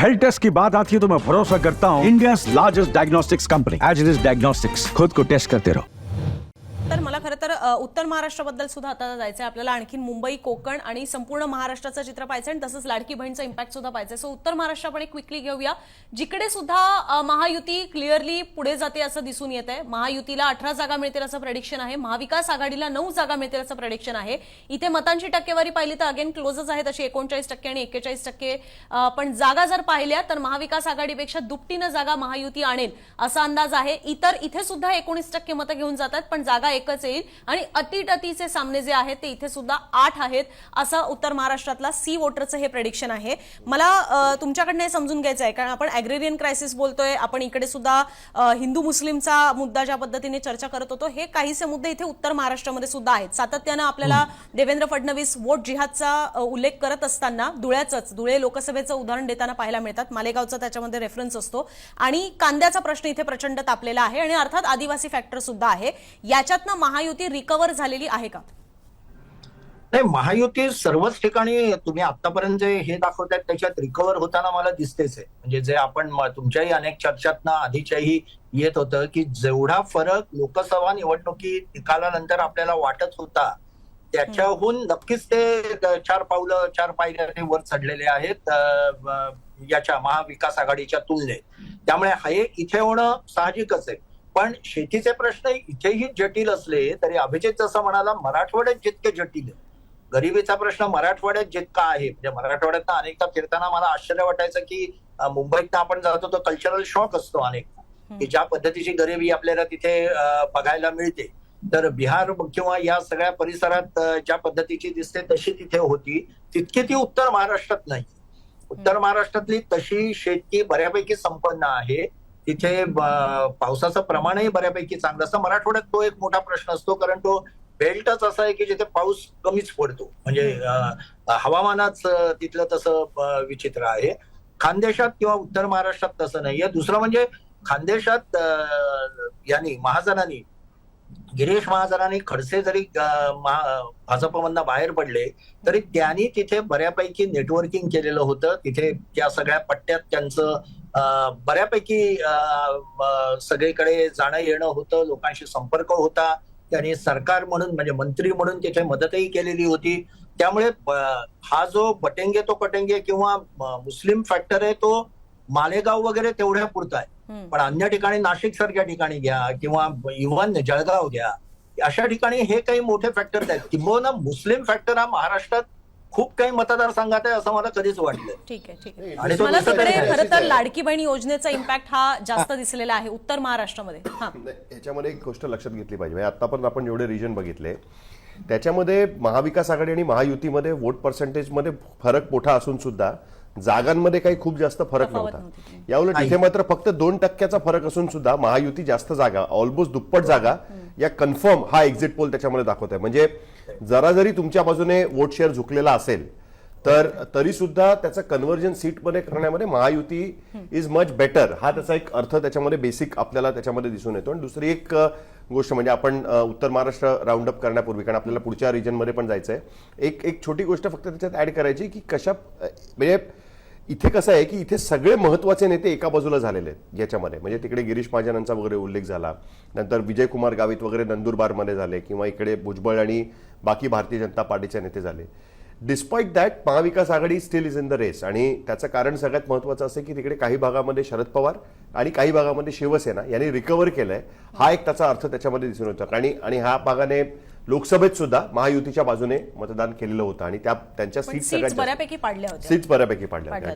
Health taste की बात आती है तो मैं भरोसा करता हूँ। India largest diagnostics company as it is diagnostics खुद को टेस्ट करते रहो तर मला खरं तर अ, उत्तर महाराष्ट्राबद्दल सुद्धा आता जायचं आहे आपल्याला. आणखी मुंबई कोकण आणि संपूर्ण महाराष्ट्राचं चित्र पाहायचं आणि तसंच लाडकी बहीणचा इम्पॅक्ट सुद्धा पाहायचं सो उत्तर महाराष्ट्र आपण एक क्विकली घेऊया. जिकडे सुद्धा महायुती क्लिअरली पुढे जाते असं दिसून येत आहे महायुतीला अठरा जागा मिळतील असं प्रडिक्शन आहे. महाविकास आघाडीला नऊ जागा मिळतील असं प्रडिक्शन आहे. इथे मतांची टक्केवारी पाहिली तर अगेन क्लोजच आहेत अशी एकोणचाळीस टक्के आणि एक्केचाळीस टक्के पण जागा जर पाहिल्या तर महाविकास आघाडीपेक्षा दुपटीनं जागा महायुती आणेल असा अंदाज आहे. इतर इथे सुद्धा एकोणीस टक्के मतं घेऊन जातात पण जागा एकच येईल. आणि अटीटटीचे सामने जे आहेत ते इथे सुद्धा आठ आहेत असं उत्तर महाराष्ट्रातला सी वोटरचं हे प्रेडिक्शन आहे. मला तुमच्याकडनं हे समजून घ्यायचं आहे कारण आपण अग्रेरियन क्रायसिस बोलतोय आपण इकडे सुद्धा हिंदू मुस्लिमचा मुद्दा ज्या पद्धतीने चर्चा करत होतो हे काहीसे मुद्दे इथे उत्तर महाराष्ट्रामध्ये सुद्धा आहेत. सातत्यानं आपल्याला देवेंद्र फडणवीस वोट जिहादचा उल्लेख करत असताना धुळ्याचंच धुळे लोकसभेचं उदाहरण देताना पाहायला मिळतात. मालेगावचा त्याच्यामध्ये रेफरन्स असतो. आणि कांद्याचा प्रश्न इथे प्रचंड तापलेला आहे आणि अर्थात आदिवासी फॅक्टर सुद्धा आहे. याच्यातनं महायुती रिकवर झालेली आहे का? नाही महायुती सर्वच ठिकाणी तुम्ही आतापर्यंत जे हे दाखवतायत त्याच्यात रिकवर होताना मला दिसतेच आहे. म्हणजे जे आपण तुमच्याही अनेक चर्चातना आधीच्याही येत होतं की जेवढा फरक लोकसभा निवडणुकी निकालानंतर आपल्याला वाटत होता त्याच्याहून नक्कीच ते चार पावलं चार पायऱ्या ते वर चढलेले आहेत याच्या महाविकास आघाडीच्या तुलनेत. त्यामुळे हे इथे होणं साहजिकच आहे. पण शेतीचे प्रश्न इथेही जटिल असले तरी अभिजित जसं म्हणाला मराठवाड्यात जितके जटिल आहे गरिबीचा प्रश्न मराठवाड्यात जितका आहे म्हणजे मराठवाड्यात अनेकदा फिरताना मला आश्चर्य वाटायचं की मुंबईत आपण जातो तो कल्चरल शॉक असतो अनेकदा की ज्या पद्धतीची गरिबी आपल्याला तिथे बघायला मिळते. तर बिहार किंवा या सगळ्या परिसरात ज्या पद्धतीची दिसते तशी तिथे होती. तितकी ती उत्तर महाराष्ट्रात नाही. उत्तर महाराष्ट्रातली तशी शेती बऱ्यापैकी संपन्न आहे. तिथे पावसाचं प्रमाणही बऱ्यापैकी चांगलं असतं. मराठवाड्यात तो एक मोठा प्रश्न असतो कारण तो बेल्टच असा आहे की जिथे पाऊस कमीच पडतो. म्हणजे हवामानाच तिथलं तसं विचित्र आहे. खानदेशात किंवा उत्तर महाराष्ट्रात तसं नाहीये. दुसरं म्हणजे खानदेशात यांनी महाजनांनी गिरीश महाजनांनी खडसे जरी भाजपमधनं बाहेर पडले तरी त्यांनी तिथे बऱ्यापैकी नेटवर्किंग केलेलं होतं. तिथे त्या सगळ्या पट्ट्यात त्यांचं बऱ्यापैकी सगळीकडे जाणं येणं होतं लोकांशी संपर्क होता. त्यांनी सरकार म्हणून म्हणजे मंत्री म्हणून तिथे मदतही केलेली होती. त्यामुळे हा जो बटेंगे तो कटेंगे किंवा मुस्लिम फॅक्टर आहे तो मालेगाव वगैरे तेवढ्या पुरता आहे. पण अन्य ठिकाणी नाशिक सारख्या ठिकाणी घ्या किंवा इव्हन जळगाव घ्या अशा ठिकाणी हे काही मोठे फॅक्टर आहेत. किंबहुना मुस्लिम फॅक्टर हा महाराष्ट्रात खूप काही मतदारसंघात आहे असं मला कधीच वाटलं ठीक आहे ठीक आहे. मला तिकडे खरं तर लाडकी बहीण योजनेचा इम्पॅक्ट हा जास्त दिसलेला आहे उत्तर महाराष्ट्रामध्ये. हा. नाही, याच्यामध्ये एक गोष्ट लक्षात घेतली पाहिजे. म्हणजे आतापर्यंत आपण जेवढे रिजन बघितले त्याच्यामध्ये महाविकास आघाडी आणि महायुतीमध्ये वोट पर्सेंटेजमध्ये फरक मोठा असून सुद्धा जागांमध्ये काही खूप जास्त फरक नव्हती. याउलट इथे मात्र फक्त दोन टक्क्याचा फरक असून सुद्धा महायुती जास्त जागा ऑलमोस्ट दुप्पट जागा या कन्फर्म हा एक्झिट पोल त्याच्यामध्ये दाखवत आहे म्हणजे जरा जरी तुमच्या बाजूने वोट शेअर झुकलेला असेल तर तरी सुद्धा त्याचं कन्व्हर्जन सीटमध्ये करण्यामध्ये महायुती इज मच बेटर हा त्याचा एक अर्थ त्याच्यामध्ये बेसिक आपल्याला त्याच्यामध्ये दिसून येतो. आणि दुसरी एक गोष्ट म्हणजे आपण उत्तर महाराष्ट्र राऊंड अप करण्यापूर्वी कारण आपल्याला पुढच्या रिजनमध्ये पण जायचं आहे एक एक छोटी गोष्ट फक्त त्याच्यात ऍड करायची की कशा म्हणजे इथे कसं आहे की इथे सगळे महत्त्वाचे नेते एका बाजूला झालेले आहेत याच्यामध्ये. म्हणजे तिकडे गिरीश महाजनांचा वगैरे उल्लेख झाला. नंतर विजय कुमार गावित वगैरे नंदुरबारमध्ये झाले किंवा इकडे भुजबळ आणि बाकी भारतीय जनता पार्टीचे नेते झाले. Despite that Mahavikas Aghadi still is in the race आणि त्याचं कारण सगळ्यात महत्वाचं असं की तिकडे काही भागामध्ये शरद पवार आणि काही भागामध्ये शिवसेना यांनी रिकव्हर केलंय. हा एक त्याचा अर्थ त्याच्यामध्ये दिसून येतो. आणि आणि ह्या भागाने लोकसभेत सुद्धा महायुतीच्या बाजूने मतदान केलेलं होतं आणि त्या त्यांच्या सीट बऱ्यापैकी पाडल्या सीट्स बऱ्यापैकी पाडल्या पाडल्या